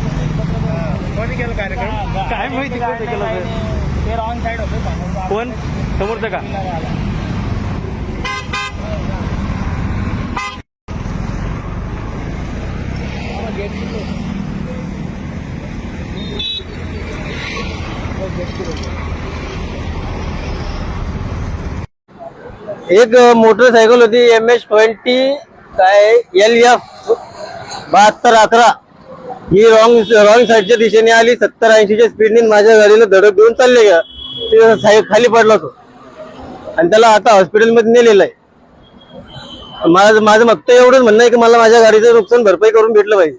कोणी केलं कार्यक्रम काय माहिती कोणी केलं ते? रॉंग साईड होते कोण समोरचं का एक मोटरसायकल होती एम एच ट्वेंटी काय एल एफ बहात्तर अकरा ही रॉंग रॉंग साईडच्या दिशेने आली. सत्तर ऐंशीच्या स्पीडने माझ्या गाडीला धडक देऊन चालले गेला ते साहेब खाली पडला तो. आणि त्याला आता हॉस्पिटलमध्ये नेलेलं आहे. माझं माझं फक्त एवढंच म्हणणं आहे की मला माझ्या गाडीचं नुकसान भरपाई करून भेटलं पाहिजे.